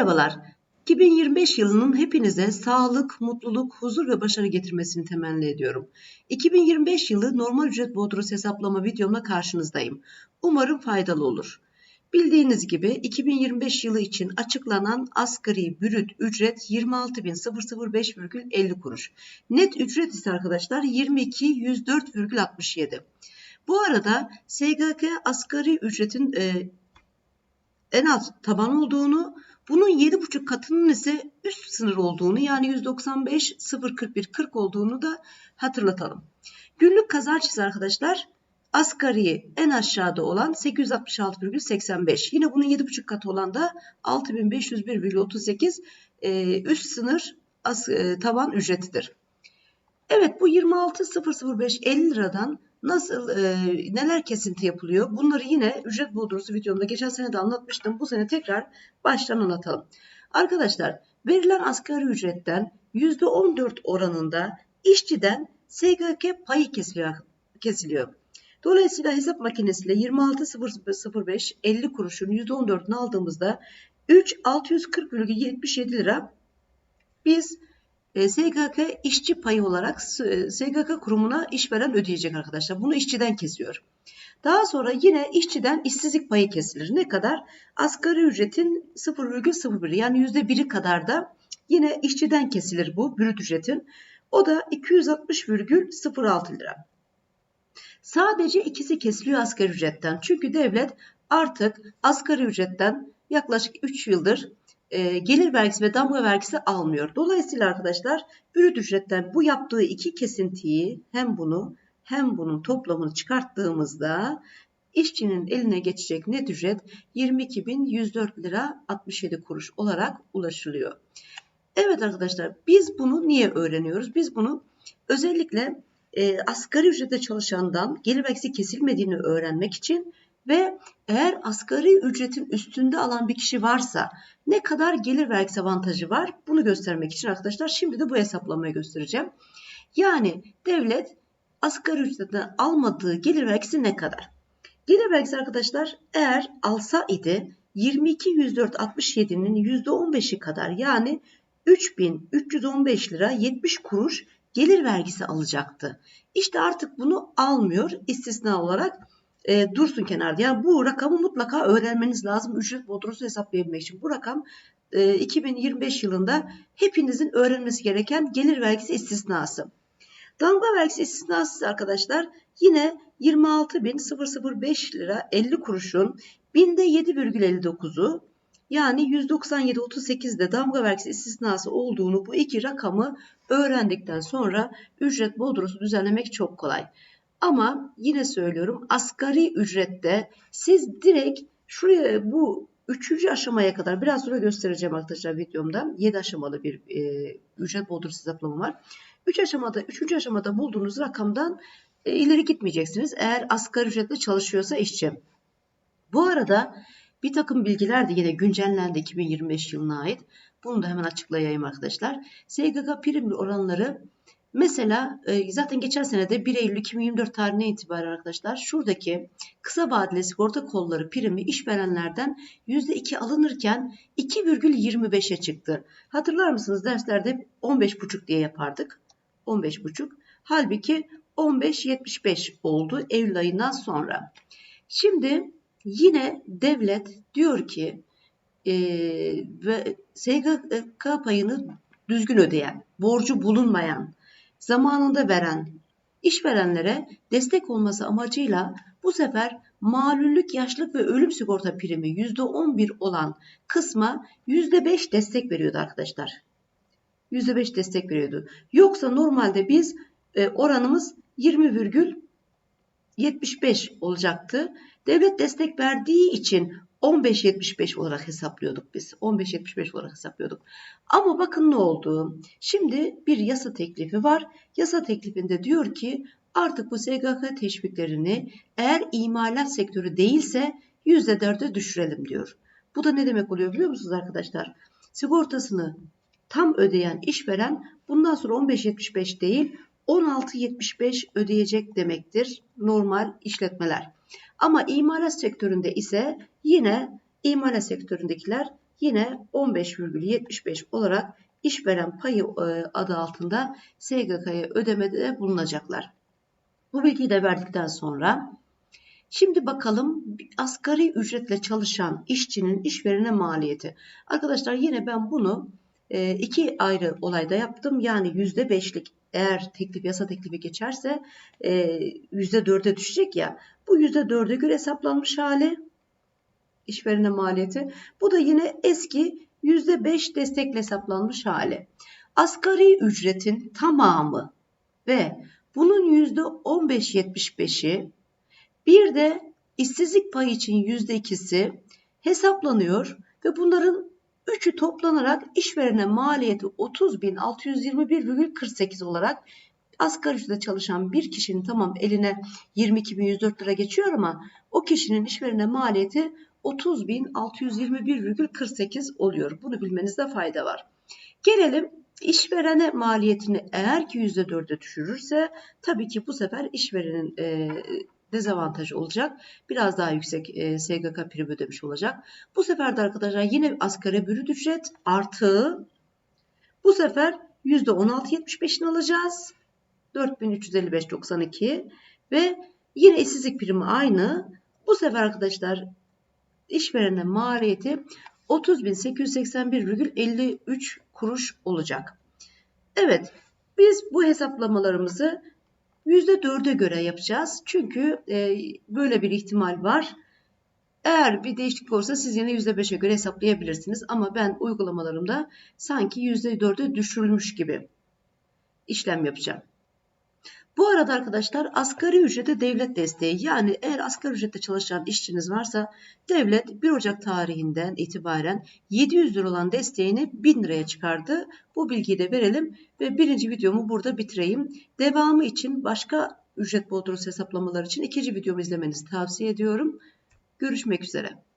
Merhabalar. 2025 yılının hepinize sağlık, mutluluk, huzur ve başarı getirmesini temenni ediyorum. 2025 yılı normal ücret bodrosu hesaplama videomla karşınızdayım. Umarım faydalı olur. Bildiğiniz gibi 2025 yılı için açıklanan asgari brüt ücret 26.005,50 kuruş. Net ücret ise arkadaşlar 22.104,67. Bu arada SGK asgari ücretin e, en az taban olduğunu, bunun 7,5 katının ise üst sınır olduğunu yani 195 041 40 olduğunu da hatırlatalım. Günlük kazanç arkadaşlar asgari en aşağıda olan 866,85. Yine bunun 7,5 katı olan da 6501,38 e, üst sınır e, tavan ücretidir. Evet bu 26.005 liradan nasıl e, neler kesinti yapılıyor? Bunları yine ücret bodrosu videomda geçen sene de anlatmıştım. Bu sene tekrar baştan anlatalım. Arkadaşlar verilen asgari ücretten %14 oranında işçiden SGK payı kesiliyor. kesiliyor. Dolayısıyla hesap makinesiyle 26.005 50 kuruşun %14'ünü aldığımızda 3.640,77 lira biz SGK işçi payı olarak e, SGK kurumuna işveren ödeyecek arkadaşlar. Bunu işçiden kesiyor. Daha sonra yine işçiden işsizlik payı kesilir. Ne kadar? Asgari ücretin 0,01 yani %1'i kadar da yine işçiden kesilir bu brüt ücretin. O da 260,06 lira. Sadece ikisi kesiliyor asgari ücretten. Çünkü devlet artık asgari ücretten yaklaşık 3 yıldır e, gelir vergisi ve damga vergisi almıyor. Dolayısıyla arkadaşlar brüt ücretten bu yaptığı iki kesintiyi hem bunu hem bunun toplamını çıkarttığımızda işçinin eline geçecek net ücret 22.104 lira 67 kuruş olarak ulaşılıyor. Evet arkadaşlar biz bunu niye öğreniyoruz? Biz bunu özellikle e, asgari ücrete çalışandan gelir vergisi kesilmediğini öğrenmek için ve eğer asgari ücretin üstünde alan bir kişi varsa ne kadar gelir vergisi avantajı var bunu göstermek için arkadaşlar şimdi de bu hesaplamayı göstereceğim. Yani devlet asgari ücretten almadığı gelir vergisi ne kadar? Gelir vergisi arkadaşlar eğer alsa idi 22.104.67'nin %15'i kadar yani 3315 lira 70 kuruş gelir vergisi alacaktı. İşte artık bunu almıyor istisna olarak e, dursun kenarda. Yani bu rakamı mutlaka öğrenmeniz lazım ücret bodrosu hesaplayabilmek için. Bu rakam e, 2025 yılında hepinizin öğrenmesi gereken gelir vergisi istisnası. Damga vergisi istisnası arkadaşlar yine 26.005 lira 50 kuruşun binde 7,59'u yani 197.38'de damga vergisi istisnası olduğunu bu iki rakamı öğrendikten sonra ücret bodrosu düzenlemek çok kolay. Ama yine söylüyorum asgari ücrette siz direkt şuraya bu üçüncü aşamaya kadar biraz sonra göstereceğim arkadaşlar videomda. 7 aşamalı bir e, ücret bodrosu hesaplama var. 3 aşamada, 3. aşamada bulduğunuz rakamdan e, ileri gitmeyeceksiniz. Eğer asgari ücretle çalışıyorsa işçi. Bu arada bir takım bilgiler de yine güncellendi 2025 yılına ait. Bunu da hemen açıklayayım arkadaşlar. SGK prim oranları mesela e, zaten geçen sene de 1 Eylül 2024 tarihine itibaren arkadaşlar şuradaki kısa vadeli sigorta kolları primi işverenlerden %2 alınırken 2,25'e çıktı. Hatırlar mısınız derslerde 15,5 diye yapardık. 15,5. Halbuki 15.75 oldu Eylül ayından sonra. Şimdi Yine devlet diyor ki e, ve SGK payını düzgün ödeyen, borcu bulunmayan, zamanında veren işverenlere destek olması amacıyla bu sefer malüllük, yaşlık ve ölüm sigorta primi %11 olan kısma %5 destek veriyordu arkadaşlar. %5 destek veriyordu. Yoksa normalde biz e, oranımız 20,75 olacaktı. Devlet destek verdiği için 15.75 olarak hesaplıyorduk biz. 15.75 olarak hesaplıyorduk. Ama bakın ne oldu. Şimdi bir yasa teklifi var. Yasa teklifinde diyor ki artık bu SGK teşviklerini eğer imalat sektörü değilse %4'e düşürelim diyor. Bu da ne demek oluyor biliyor musunuz arkadaşlar? Sigortasını tam ödeyen işveren bundan sonra 15.75 değil 16.75 ödeyecek demektir normal işletmeler. Ama imalat sektöründe ise yine imalat sektöründekiler yine 15,75 olarak işveren payı e, adı altında SGK'ya ödemede bulunacaklar. Bu bilgiyi de verdikten sonra şimdi bakalım asgari ücretle çalışan işçinin işverene maliyeti. Arkadaşlar yine ben bunu e, iki ayrı olayda yaptım. Yani %5'lik eğer teklif yasa teklifi geçerse e, %4'e düşecek ya. Bu %4'e göre hesaplanmış hali işverene maliyeti. Bu da yine eski %5 destekle hesaplanmış hali. Asgari ücretin tamamı ve bunun %15-75'i bir de işsizlik payı için %2'si hesaplanıyor ve bunların üçü toplanarak işverene maliyeti 30.621,48 olarak asgari ücretle çalışan bir kişinin tamam eline 22.104 lira geçiyor ama o kişinin işverene maliyeti 30.621,48 oluyor. Bunu bilmenizde fayda var. Gelelim işverene maliyetini eğer ki %4'e düşürürse tabii ki bu sefer işverenin e, dezavantajı olacak. Biraz daha yüksek e, SGK prim ödemiş olacak. Bu sefer de arkadaşlar yine asgari bürüt ücret artı bu sefer %16.75'ini alacağız. 4355.92 ve yine işsizlik primi aynı. Bu sefer arkadaşlar işverene maliyeti 30.881,53 kuruş olacak. Evet biz bu hesaplamalarımızı %4'e göre yapacağız. Çünkü e, böyle bir ihtimal var. Eğer bir değişiklik olursa siz yine %5'e göre hesaplayabilirsiniz. Ama ben uygulamalarımda sanki %4'e düşürülmüş gibi işlem yapacağım. Bu arada arkadaşlar asgari ücrete devlet desteği yani eğer asgari ücrette çalışan işçiniz varsa devlet 1 Ocak tarihinden itibaren 700 lira olan desteğini 1000 liraya çıkardı. Bu bilgiyi de verelim ve birinci videomu burada bitireyim. Devamı için başka ücret bodrosu hesaplamalar için ikinci videomu izlemenizi tavsiye ediyorum. Görüşmek üzere.